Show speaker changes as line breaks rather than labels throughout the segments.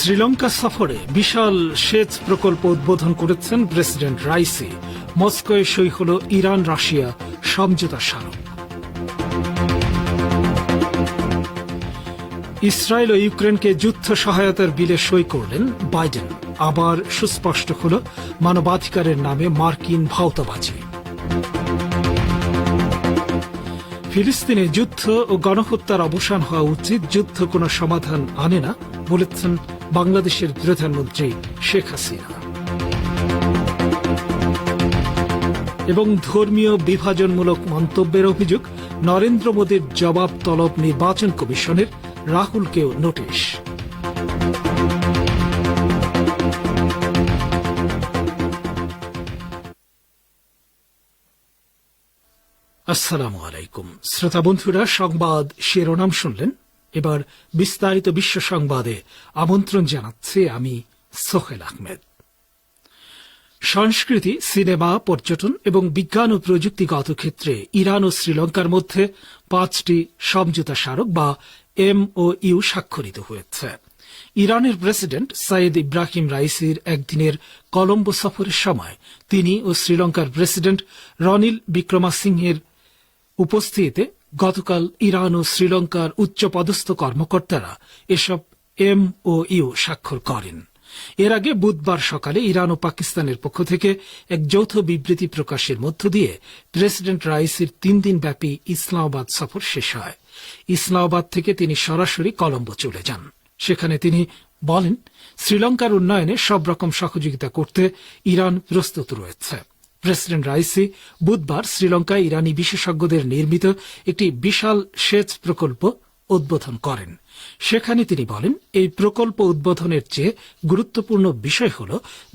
শ্রীলঙ্কা সফরে বিশাল সেচ প্রকল্প উদ্বোধন করেছেন প্রেসিডেন্ট রাইসি মস্কোয় সই হল ইরান রাশিয়া সমঝোতা স্মারক ইসরায়েল ও ইউক্রেনকে যুদ্ধ সহায়তার বিলে সই করলেন বাইডেন আবার সুস্পষ্ট হল মানবাধিকারের নামে মার্কিন ভাওতাবাজি ফিলিস্তিনে যুদ্ধ ও গণহত্যার অবসান হওয়া উচিত যুদ্ধ কোনো সমাধান আনে না বলেছেন বাংলাদেশের প্রধানমন্ত্রী শেখ হাসিনা এবং ধর্মীয় বিভাজনমূলক মন্তব্যের অভিযোগ নরেন্দ্র মোদীর জবাব তলব নির্বাচন কমিশনের রাহুলকেও নোটিশ
আসসালামু আলাইকুম শ্রোতা বন্ধুরা সংবাদ শিরোনাম শুনলেন এবার বিস্তারিত বিশ্ব সংবাদে আমন্ত্রণ জানাচ্ছে আমি সোহেল আহমেদ সংস্কৃতি সিনেমা পর্যটন এবং বিজ্ঞান ও প্রযুক্তিগত ক্ষেত্রে ইরান ও শ্রীলঙ্কার মধ্যে পাঁচটি সমঝোতা স্মারক বা এমওইউ স্বাক্ষরিত হয়েছে ইরানের প্রেসিডেন্ট সাইদ ইব্রাহিম রাইসির একদিনের কলম্বো সফরের সময় তিনি ও শ্রীলঙ্কার প্রেসিডেন্ট রনিল বিক্রমাসিংহের উপস্থিতিতে গতকাল ইরান ও শ্রীলঙ্কার উচ্চপদস্থ কর্মকর্তারা এসব এম ও ইউ স্বাক্ষর করেন এর আগে বুধবার সকালে ইরান ও পাকিস্তানের পক্ষ থেকে এক যৌথ বিবৃতি প্রকাশের মধ্য দিয়ে প্রেসিডেন্ট রাইসির তিন দিন ব্যাপী ইসলামাবাদ সফর শেষ হয় ইসলামাবাদ থেকে তিনি সরাসরি কলম্বো চলে যান সেখানে তিনি বলেন শ্রীলঙ্কার উন্নয়নে সব রকম সহযোগিতা করতে ইরান প্রস্তুত রয়েছে প্রেসিডেন্ট রাইসি বুধবার শ্রীলঙ্কায় ইরানি বিশেষজ্ঞদের নির্মিত একটি বিশাল সেচ প্রকল্প উদ্বোধন করেন সেখানে তিনি বলেন এই প্রকল্প উদ্বোধনের চেয়ে গুরুত্বপূর্ণ বিষয় হল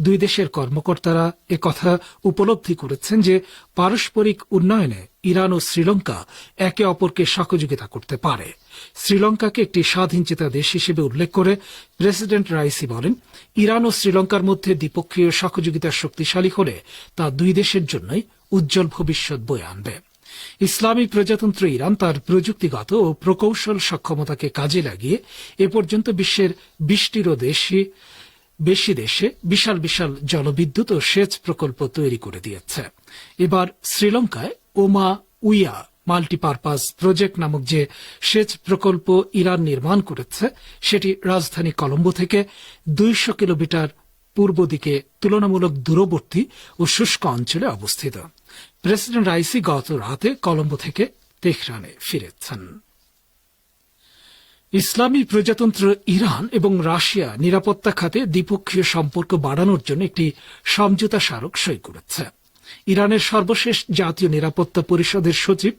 দুই দেশের কর্মকর্তারা একথা উপলব্ধি করেছেন যে পারস্পরিক উন্নয়নে ইরান ও শ্রীলঙ্কা একে অপরকে সহযোগিতা করতে পারে শ্রীলঙ্কাকে একটি স্বাধীন চেতা দেশ হিসেবে উল্লেখ করে প্রেসিডেন্ট রাইসি বলেন ইরান ও শ্রীলঙ্কার মধ্যে দ্বিপক্ষীয় সহযোগিতা শক্তিশালী হলে তা দুই দেশের জন্যই উজ্জ্বল ভবিষ্যৎ বয়ে আনবে ইসলামী প্রজাতন্ত্র ইরান তার প্রযুক্তিগত ও প্রকৌশল সক্ষমতাকে কাজে লাগিয়ে এ পর্যন্ত বিশ্বের বিশটিরও দেশে বেশি দেশে বিশাল বিশাল জলবিদ্যুৎ ও সেচ প্রকল্প তৈরি করে দিয়েছে এবার শ্রীলঙ্কায় ওমা উইয়া মাল্টিপারপাস প্রজেক্ট নামক যে সেচ প্রকল্প ইরান নির্মাণ করেছে সেটি রাজধানী কলম্বো থেকে দুইশো কিলোমিটার পূর্ব দিকে তুলনামূলক দূরবর্তী ও শুষ্ক অঞ্চলে অবস্থিত প্রেসিডেন্ট রাইসি গত রাতে কলম্বো থেকে তেহরানে ফিরেছেন ইসলামী প্রজাতন্ত্র ইরান এবং রাশিয়া নিরাপত্তা খাতে দ্বিপক্ষীয় সম্পর্ক বাড়ানোর জন্য একটি সমঝোতা স্মারক সই করেছে ইরানের সর্বশেষ জাতীয় নিরাপত্তা পরিষদের সচিব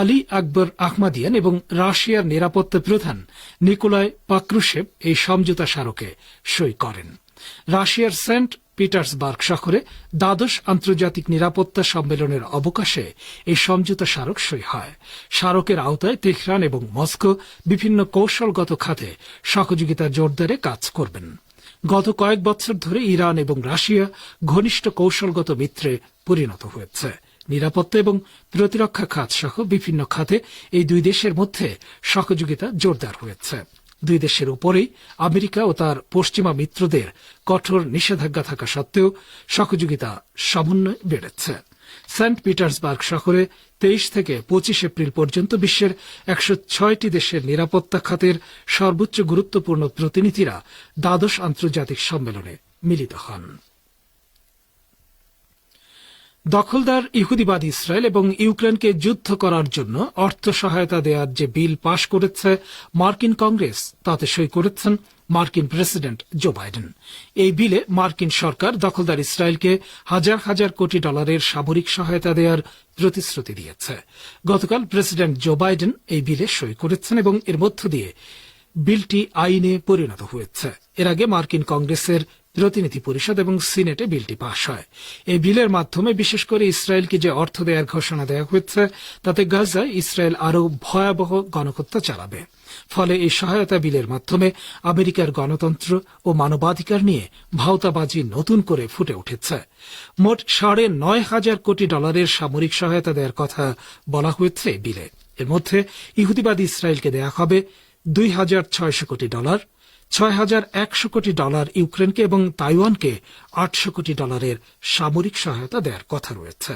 আলী আকবর আহমাদিয়ান এবং রাশিয়ার নিরাপত্তা প্রধান নিকোলায় পাক্রুশেভ এই সমঝোতা স্মারকে সই করেন রাশিয়ার সেন্ট পিটার্সবার্গ শহরে দ্বাদশ আন্তর্জাতিক নিরাপত্তা সম্মেলনের অবকাশে এই সমঝোতা স্মারক সই হয় স্মারকের আওতায় তেহরান এবং মস্কো বিভিন্ন কৌশলগত খাতে সহযোগিতা জোরদারে কাজ করবেন গত কয়েক বছর ধরে ইরান এবং রাশিয়া ঘনিষ্ঠ কৌশলগত মিত্রে পরিণত হয়েছে নিরাপত্তা এবং প্রতিরক্ষা খাত সহ বিভিন্ন খাতে এই দুই দেশের মধ্যে সহযোগিতা জোরদার হয়েছে দুই দেশের উপরেই আমেরিকা ও তার পশ্চিমা মিত্রদের কঠোর নিষেধাজ্ঞা থাকা সত্ত্বেও সহযোগিতা সমন্বয় বেড়েছে সেন্ট পিটার্সবার্গ শহরে তেইশ থেকে পঁচিশ এপ্রিল পর্যন্ত বিশ্বের একশো ছয়টি দেশের নিরাপত্তা খাতের সর্বোচ্চ গুরুত্বপূর্ণ প্রতিনিধিরা দ্বাদশ আন্তর্জাতিক সম্মেলনে মিলিত হন দখলদার ইহুদিবাদ ইসরায়েল এবং ইউক্রেনকে যুদ্ধ করার জন্য অর্থ সহায়তা দেওয়ার যে বিল পাশ করেছে মার্কিন কংগ্রেস তাতে সই করেছেন মার্কিন প্রেসিডেন্ট জো বাইডেন এই বিলে মার্কিন সরকার দখলদার ইসরায়েলকে হাজার হাজার কোটি ডলারের সামরিক সহায়তা দেওয়ার প্রতিশ্রুতি দিয়েছে গতকাল প্রেসিডেন্ট জো বাইডেন এই বিলে সই করেছেন এবং এর মধ্য দিয়ে বিলটি আইনে পরিণত হয়েছে এর আগে মার্কিন কংগ্রেসের প্রতিনিধি পরিষদ এবং সিনেটে বিলটি পাশ হয় এই বিলের মাধ্যমে বিশেষ করে ইসরায়েলকে যে অর্থ দেওয়ার ঘোষণা দেওয়া হয়েছে তাতে গাজায় ইসরায়েল আরও ভয়াবহ গণহত্যা চালাবে ফলে এই সহায়তা বিলের মাধ্যমে আমেরিকার গণতন্ত্র ও মানবাধিকার নিয়ে ভাওতাবাজি নতুন করে ফুটে উঠেছে মোট সাড়ে নয় হাজার কোটি ডলারের সামরিক সহায়তা দেওয়ার কথা বলা হয়েছে বিলে এর মধ্যে ইহুদিবাদ ইসরায়েলকে দেওয়া হবে দুই হাজার ছয়শ কোটি ডলার ছয় হাজার একশো কোটি ডলার ইউক্রেনকে এবং তাইওয়ানকে আটশো কোটি ডলারের সামরিক সহায়তা দেওয়ার কথা রয়েছে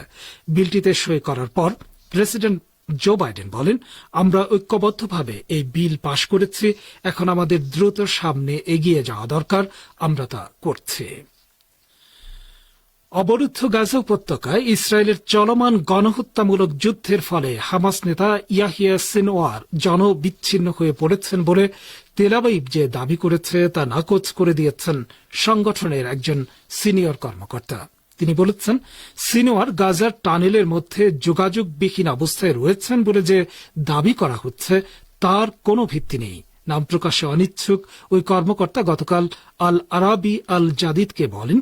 বিলটিতে সই করার পর প্রেসিডেন্ট জো বাইডেন বলেন আমরা ঐক্যবদ্ধভাবে এই বিল পাশ করেছি এখন আমাদের দ্রুত সামনে এগিয়ে যাওয়া দরকার আমরা তা করছি অবরুদ্ধ গাজা উপত্যকায় ইসরায়েলের চলমান গণহত্যামূলক যুদ্ধের ফলে হামাস নেতা ইয়াহিয়া সিনোয়ার জনবিচ্ছিন্ন হয়ে পড়েছেন বলে তেলাবাইব যে দাবি করেছে তা নাকচ করে দিয়েছেন সংগঠনের একজন সিনিয়র কর্মকর্তা তিনি বলেছেন সিনোয়ার গাজার টানেলের মধ্যে যোগাযোগবিহীন অবস্থায় রয়েছেন বলে যে দাবি করা হচ্ছে তার কোনো ভিত্তি নেই নাম প্রকাশে অনিচ্ছুক ওই কর্মকর্তা গতকাল আল আরাবি আল জাদিদকে বলেন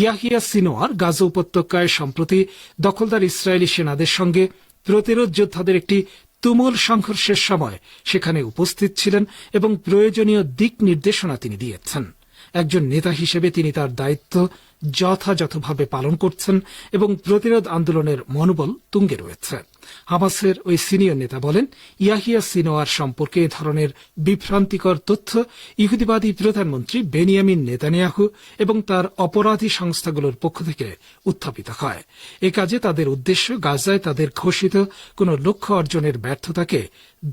ইয়াহিয়া সিনোয়ার গাজা উপত্যকায় সম্প্রতি দখলদার ইসরায়েলি সেনাদের সঙ্গে প্রতিরোধ যোদ্ধাদের একটি তুমুল সংঘর্ষের সময় সেখানে উপস্থিত ছিলেন এবং প্রয়োজনীয় দিক নির্দেশনা তিনি দিয়েছেন একজন নেতা হিসেবে তিনি তার দায়িত্ব যথাযথভাবে পালন করছেন এবং প্রতিরোধ আন্দোলনের মনোবল তুঙ্গে রয়েছে হামাসের ওই সিনিয়র নেতা বলেন ইয়াহিয়া সিনোয়ার সম্পর্কে এ ধরনের বিভ্রান্তিকর তথ্য ইহুদিবাদী প্রধানমন্ত্রী বেনিয়ামিন নেতানিয়াহু এবং তার অপরাধী সংস্থাগুলোর পক্ষ থেকে উত্থাপিত হয় এ কাজে তাদের উদ্দেশ্য গাজায় তাদের ঘোষিত কোন লক্ষ্য অর্জনের ব্যর্থতাকে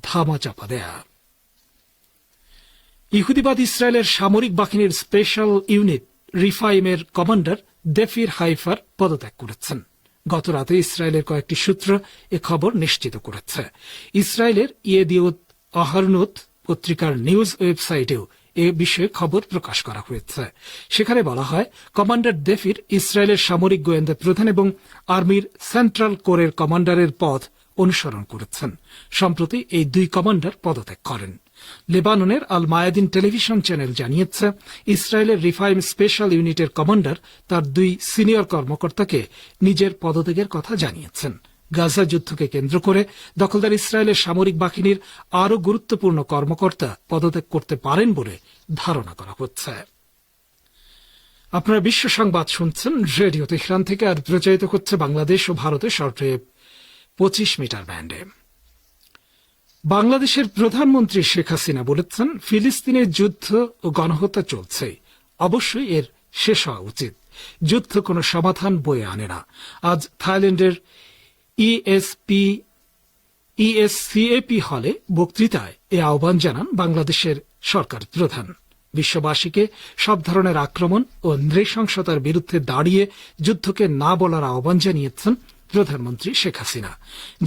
ধামাচাপা দেয়া ইহুদিবাদ ইসরায়েলের সামরিক বাহিনীর স্পেশাল ইউনিট রিফাইমের কমান্ডার দেফির হাইফার পদত্যাগ করেছেন গত রাতে ইসরায়েলের কয়েকটি সূত্র এ খবর নিশ্চিত করেছে ইসরায়েলের ইয়েদিউত আহরনুত পত্রিকার নিউজ ওয়েবসাইটেও এ বিষয়ে খবর প্রকাশ করা হয়েছে সেখানে বলা হয় কমান্ডার দেফির ইসরায়েলের সামরিক গোয়েন্দা প্রধান এবং আর্মির সেন্ট্রাল কোরের কমান্ডারের পদ অনুসরণ করেছেন সম্প্রতি এই দুই কমান্ডার পদত্যাগ করেন লেবাননের আল মায়াদিন টেলিভিশন চ্যানেল জানিয়েছে ইসরায়েলের রিফাইম স্পেশাল ইউনিটের কমান্ডার তার দুই সিনিয়র কর্মকর্তাকে নিজের পদত্যাগের কথা জানিয়েছেন গাজা যুদ্ধকে কেন্দ্র করে দখলদার ইসরায়েলের সামরিক বাহিনীর আরও গুরুত্বপূর্ণ কর্মকর্তা পদত্যাগ করতে পারেন বলে ধারণা করা হচ্ছে আপনারা বিশ্ব সংবাদ শুনছেন রেডিও তেহরান থেকে আর প্রচারিত হচ্ছে বাংলাদেশ ও ভারতের শর্টে পঁচিশ মিটার ব্যান্ডে বাংলাদেশের প্রধানমন্ত্রী শেখ হাসিনা বলেছেন ফিলিস্তিনের যুদ্ধ ও গণহত্যা চলছে অবশ্যই এর শেষ হওয়া উচিত যুদ্ধ কোনো সমাধান বয়ে আনে না আজ থাইল্যান্ডের ইএসপি e ইএসসিএপি e হলে বক্তৃতায় এ আহ্বান জানান বাংলাদেশের সরকার প্রধান বিশ্ববাসীকে সব ধরনের আক্রমণ ও নৃশংসতার বিরুদ্ধে দাঁড়িয়ে যুদ্ধকে না বলার আহ্বান জানিয়েছেন প্রধানমন্ত্রী শেখ হাসিনা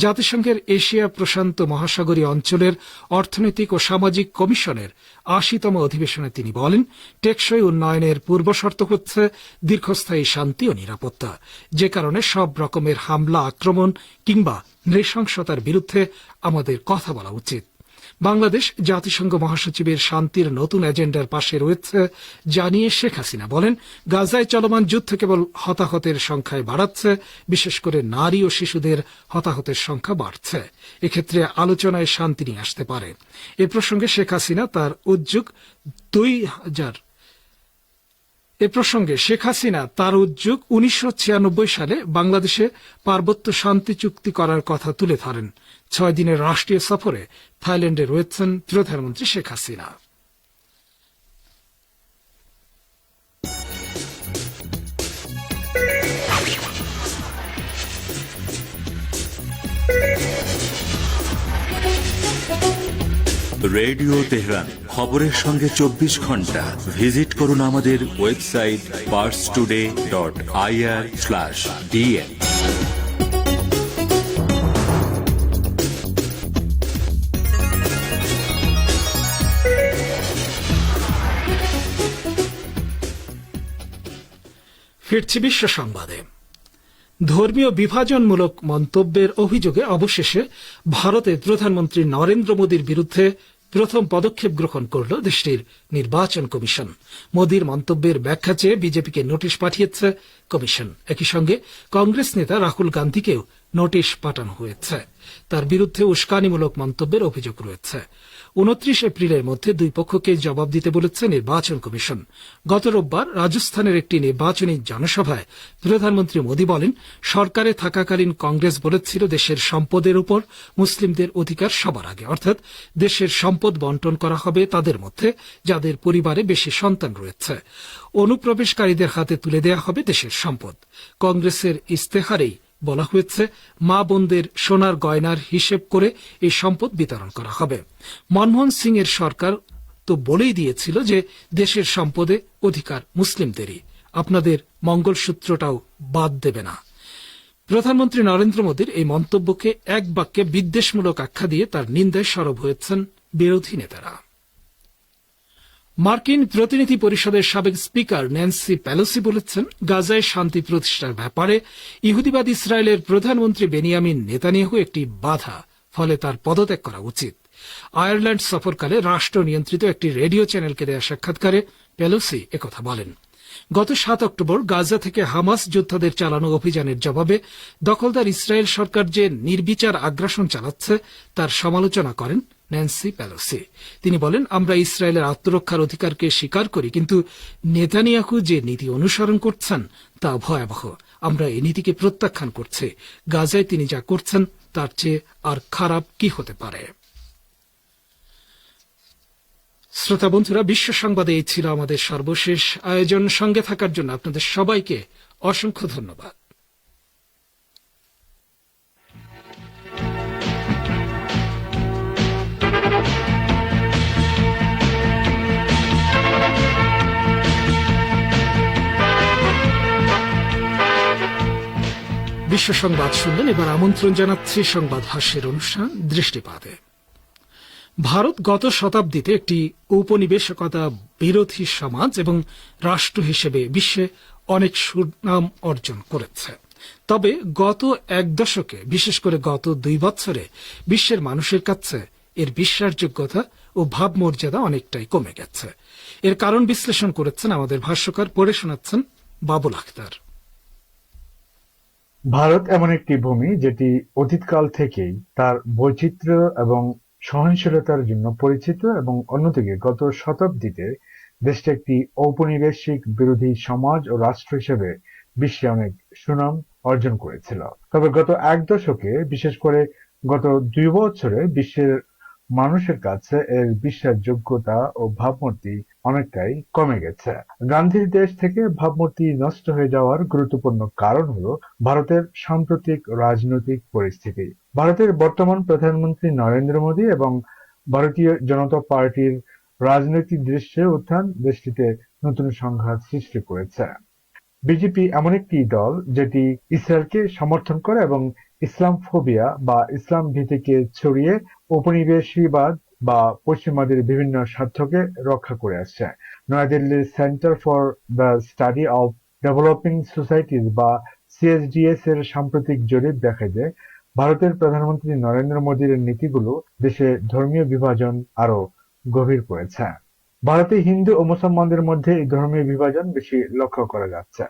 জাতিসংঘের এশিয়া প্রশান্ত মহাসাগরীয় অঞ্চলের অর্থনৈতিক ও সামাজিক কমিশনের আশিতম অধিবেশনে তিনি বলেন টেকসই উন্নয়নের পূর্বশর্ত হচ্ছে দীর্ঘস্থায়ী শান্তি ও নিরাপত্তা যে কারণে সব রকমের হামলা আক্রমণ কিংবা নৃশংসতার বিরুদ্ধে আমাদের কথা বলা উচিত বাংলাদেশ জাতিসংঘ মহাসচিবের শান্তির নতুন এজেন্ডার পাশে রয়েছে জানিয়ে শেখ হাসিনা বলেন গাজায় চলমান যুদ্ধ কেবল হতাহতের সংখ্যায় বাড়াচ্ছে বিশেষ করে নারী ও শিশুদের হতাহতের সংখ্যা বাড়ছে এক্ষেত্রে আলোচনায় শান্তি নিয়ে আসতে পারে এ প্রসঙ্গে শেখ হাসিনা তার উদ্যোগ দুই হাজার এ প্রসঙ্গে শেখ হাসিনা তার উদ্যোগ উনিশশো সালে বাংলাদেশে পার্বত্য শান্তি চুক্তি করার কথা তুলে ধরেন ছয় দিনের রাষ্ট্রীয় সফরে থাইল্যান্ডে রয়েছেন প্রধানমন্ত্রী শেখ হাসিনা রেডিও তেহরান খবরের সঙ্গে চব্বিশ ঘন্টা
ভিজিট করুন আমাদের website Pars today dot IR slash DN ফিরছি বিশ্ব সংবাদে ধর্মীয় বিভাজনমূলক মন্তব্যের অভিযোগে অবশেষে ভারতের প্রধানমন্ত্রী নরেন্দ্র মোদীর বিরুদ্ধে প্রথম পদক্ষেপ গ্রহণ করল দেশটির নির্বাচন কমিশন মোদীর মন্তব্যের ব্যাখ্যা চেয়ে বিজেপিকে নোটিশ পাঠিয়েছে কমিশন একই সঙ্গে কংগ্রেস নেতা রাহুল গান্ধীকেও নোটিশ পাঠানো হয়েছে তার বিরুদ্ধে উস্কানিমূলক মন্তব্যের অভিযোগ রয়েছে উনত্রিশ এপ্রিলের মধ্যে দুই পক্ষকে জবাব দিতে বলেছে নির্বাচন কমিশন গত রোববার রাজস্থানের একটি নির্বাচনী জনসভায় প্রধানমন্ত্রী মোদী বলেন সরকারে থাকাকালীন কংগ্রেস বলেছিল দেশের সম্পদের উপর মুসলিমদের অধিকার সবার আগে অর্থাৎ দেশের সম্পদ বন্টন করা হবে তাদের মধ্যে যাদের পরিবারে বেশি সন্তান রয়েছে অনুপ্রবেশকারীদের হাতে তুলে দেয়া হবে দেশের সম্পদ কংগ্রেসের ইস্তেহারেই বলা হয়েছে মা বোনদের সোনার গয়নার হিসেব করে এই সম্পদ বিতরণ করা হবে মনমোহন সিং এর সরকার তো বলেই দিয়েছিল যে দেশের সম্পদে অধিকার মুসলিমদেরই আপনাদের মঙ্গলসূত্রটাও বাদ দেবে না প্রধানমন্ত্রী নরেন্দ্র মোদীর এই মন্তব্যকে এক বাক্যে বিদ্বেষমূলক আখ্যা দিয়ে তার নিন্দায় সরব হয়েছেন বিরোধী নেতারা মার্কিন প্রতিনিধি পরিষদের সাবেক স্পিকার ন্যান্সি প্যালোসি বলেছেন গাজায় শান্তি প্রতিষ্ঠার ব্যাপারে ইহুদিবাদ ইসরায়েলের প্রধানমন্ত্রী বেনিয়ামিন নেতানিয়াহু একটি বাধা ফলে তার পদত্যাগ করা উচিত আয়ারল্যান্ড সফরকালে রাষ্ট্র নিয়ন্ত্রিত একটি রেডিও চ্যানেলকে দেওয়া সাক্ষাৎকারে পেলোসি একথা বলেন গত সাত অক্টোবর গাজা থেকে হামাস যোদ্ধাদের চালানো অভিযানের জবাবে দখলদার ইসরায়েল সরকার যে নির্বিচার আগ্রাসন চালাচ্ছে তার সমালোচনা করেন ন্যান্সি প্যালোসি তিনি বলেন আমরা ইসরায়েলের আত্মরক্ষার অধিকারকে স্বীকার করি কিন্তু নেতানিয়াহু যে নীতি অনুসরণ করছেন তা ভয়াবহ আমরা এই নীতিকে প্রত্যাখ্যান করছি গাজায় তিনি যা করছেন তার চেয়ে আর খারাপ কি হতে পারে শ্রোতা বন্ধুরা বিশ্ব সংবাদে এই ছিল আমাদের সর্বশেষ আয়োজন সঙ্গে থাকার জন্য আপনাদের সবাইকে অসংখ্য ধন্যবাদ বিশ্ব সংবাদ শুনলেন এবার আমন্ত্রণ জানাচ্ছি সংবাদ ভাষ্যের অনুষ্ঠান দৃষ্টিপাতে ভারত গত শতাব্দীতে একটি উপনিবেশকতা বিরোধী সমাজ এবং রাষ্ট্র হিসেবে বিশ্বে অনেক সুনাম অর্জন করেছে তবে গত এক দশকে বিশেষ করে গত দুই বছরে বিশ্বের মানুষের কাছে এর বিশ্বাসযোগ্যতা ও ভাবমর্যাদা অনেকটাই কমে গেছে এর কারণ বিশ্লেষণ করেছেন আমাদের ভাষ্যকার পড়ে শোনাচ্ছেন বাবুল আখতার
ভারত এমন একটি ভূমি যেটি অতীতকাল থেকেই তার বৈচিত্র্য এবং সহনশীলতার জন্য পরিচিত এবং অন্যদিকে গত শতাব্দীতে দেশটি একটি ঔপনিবেশিক বিরোধী সমাজ ও রাষ্ট্র হিসেবে বিশ্বে অনেক সুনাম অর্জন করেছিল তবে গত এক দশকে বিশেষ করে গত দুই বছরে বিশ্বের মানুষের কাছে এর বিশ্বাসযোগ্যতা ও ভাবমূর্তি অনেকটাই কমে গেছে গান্ধীর দেশ থেকে ভাবমূর্তি নষ্ট হয়ে যাওয়ার গুরুত্বপূর্ণ কারণ হল ভারতের সাম্প্রতিক রাজনৈতিক পরিস্থিতি ভারতের বর্তমান প্রধানমন্ত্রী নরেন্দ্র মোদী এবং ভারতীয় জনতা পার্টির রাজনৈতিক দৃশ্যে উত্থান দেশটিতে নতুন সংঘাত সৃষ্টি করেছে বিজেপি এমন একটি দল যেটি ইসরায়েলকে সমর্থন করে এবং ইসলাম ফোবিয়া বা ইসলাম ভীতিকে ছড়িয়ে উপনিবেশীবাদ বা পশ্চিমাদের বিভিন্ন স্বার্থকে রক্ষা করে আসছে। নয়াদিল্লির centre for the study of developing societies বা সিএসডিএস এর সাম্প্রতিক জরিপ দেখা যে ভারতের প্রধানমন্ত্রী নরেন্দ্র মোদীর নীতিগুলো দেশে ধর্মীয় বিভাজন আরো গভীর করেছে ভারতে হিন্দু ও মুসলমানদের মধ্যে এই ধর্মীয় বিভাজন বেশি লক্ষ্য করা যাচ্ছে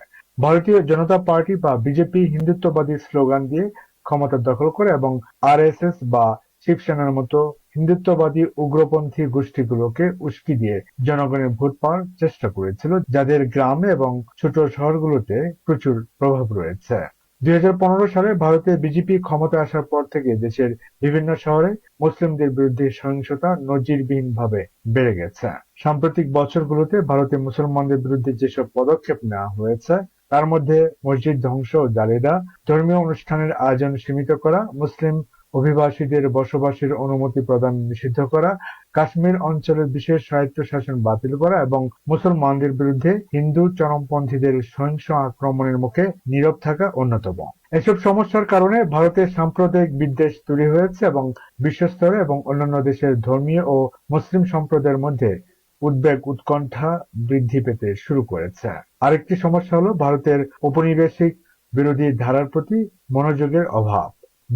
ভারতীয় জনতা পার্টি বা বিজেপি হিন্দুত্ববাদী স্লোগান দিয়ে ক্ষমতা দখল করে এবং আরএসএস বা শিবসেনার মতো হিন্দুত্ববাদী উগ্রপন্থী গোষ্ঠীগুলোকে উস্কি দিয়ে জনগণের ভোট পাওয়ার চেষ্টা করেছিল যাদের গ্রাম এবং ছোট শহরগুলোতে প্রচুর প্রভাব রয়েছে দুই সালে ভারতে বিজেপি ক্ষমতা আসার পর থেকে দেশের বিভিন্ন শহরে মুসলিমদের বিরুদ্ধে সহিংসতা নজিরবিহীন ভাবে বেড়ে গেছে সাম্প্রতিক বছরগুলোতে ভারতে মুসলমানদের বিরুদ্ধে যেসব পদক্ষেপ নেওয়া হয়েছে তার মধ্যে মসজিদ ধ্বংস ও জালেদা ধর্মীয় অনুষ্ঠানের আয়োজন সীমিত করা মুসলিম অভিবাসীদের বসবাসের অনুমতি প্রদান নিষিদ্ধ করা, কাশ্মীর অঞ্চলের বিশেষ স্বায়ত্তশাসন বাতিল করা এবং মুসলমানদের বিরুদ্ধে হিন্দু চরমপন্থীদের সহিংস আক্রমণের মুখে নীরব থাকা অন্যতম। এসব সমস্যার কারণে ভারতে সাম্প্রদায়িক বিদ্বেষ তৈরি হয়েছে এবং বিশ্বস্তরে এবং অন্যান্য দেশের ধর্মীয় ও মুসলিম সম্প্রদায়ের মধ্যে উদ্বেগ উৎকণ্ঠা বৃদ্ধি পেতে শুরু করেছে আরেকটি সমস্যা হলো ভারতের ঔপনিবেশিক বিরোধী ধারার প্রতি মনোযোগের অভাব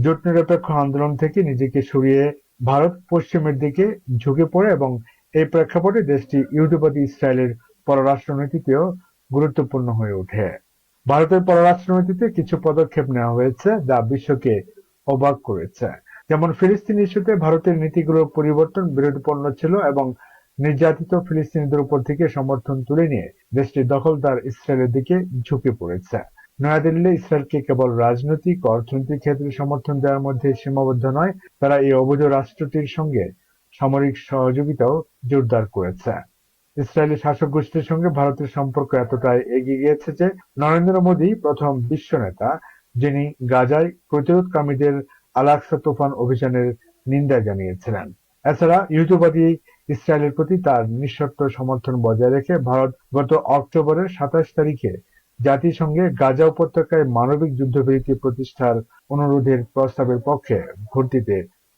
জোট নিরপেক্ষ আন্দোলন থেকে নিজেকে সরিয়ে ভারত পশ্চিমের দিকে ঝুঁকে পড়ে এবং এই প্রেক্ষাপটে দেশটি ইহুদিবাদী ইসরায়েলের পররাষ্ট্রনীতিতেও গুরুত্বপূর্ণ হয়ে ওঠে ভারতের পররাষ্ট্রনীতিতে কিছু পদক্ষেপ নেওয়া হয়েছে যা বিশ্বকে অবাক করেছে যেমন ফিলিস্তিন ইস্যুতে ভারতের নীতিগুলোর পরিবর্তন বিরোধপূর্ণ ছিল এবং নির্যাতিত ফিলিস্তিনিদের উপর থেকে সমর্থন তুলে নিয়ে দেশটি দখলদার ইসরায়েলের দিকে ঝুঁকে পড়েছে নয়াদিল্লি ইসরায়েলকে কেবল রাজনৈতিক অর্থনৈতিক ক্ষেত্রে সমর্থন দেওয়ার মধ্যে সীমাবদ্ধ নয় তারা এই অবৈধ রাষ্ট্রটির সঙ্গে সামরিক সহযোগিতাও জোরদার করেছে ইসরায়েলি শাসক গোষ্ঠীর সঙ্গে ভারতের সম্পর্ক এতটাই এগিয়ে গিয়েছে যে নরেন্দ্র মোদী প্রথম বিশ্ব নেতা যিনি গাজায় প্রতিরোধকামীদের আলাক্সা তুফান অভিযানের নিন্দা জানিয়েছিলেন এছাড়া ইহুদিবাদী ইসরায়েলের প্রতি তার নিঃশর্ত সমর্থন বজায় রেখে ভারত গত অক্টোবরের সাতাশ তারিখে জাতিসংঘে গাজা উপত্যকায় মানবিক যুদ্ধবিরতি প্রতিষ্ঠার অনুরোধের প্রস্তাবের পক্ষে ভোট দিতে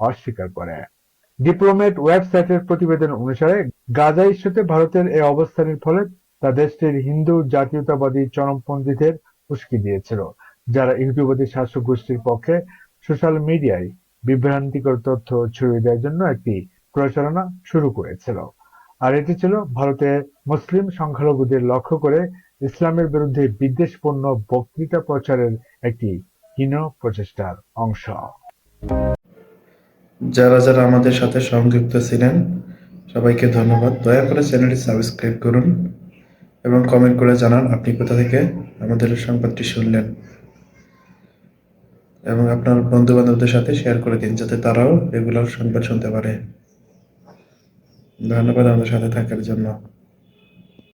অস্বীকার করে ডিপ্লোমেট ওয়েবসাইটের প্রতিবেদন অনুসারে গাজা ইস্যুতে ভারতের এই অবস্থানের ফলে তা দেশটির হিন্দু জাতীয়তাবাদী চরমপন্থীদের উস্কি দিয়েছিল যারা ইহুদিবাদী শাসক গোষ্ঠীর পক্ষে সোশ্যাল মিডিয়ায় বিভ্রান্তিকর তথ্য ছড়িয়ে দেওয়ার জন্য একটি প্রচারণা শুরু করেছিল আর এটি ছিল ভারতে মুসলিম সংখ্যালঘুদের লক্ষ্য করে ইসলামের বিরুদ্ধে বিদ্বেষপূর্ণ বক্তৃতা প্রচারের একটি হীন প্রচেষ্টার অংশ।
যারা যারা আমাদের সাথে সংযুক্ত ছিলেন সবাইকে ধন্যবাদ দয়া করে চ্যানেলটি সাবস্ক্রাইব করুন এবং কমেন্ট করে জানান আপনি কোথা থেকে আমাদের সংবাদটি শুনলেন এবং আপনার বন্ধু বান্ধবদের সাথে শেয়ার করে দিন যাতে তারাও রেগুলার সংবাদ শুনতে পারে ধন্যবাদ আমাদের সাথে থাকার জন্য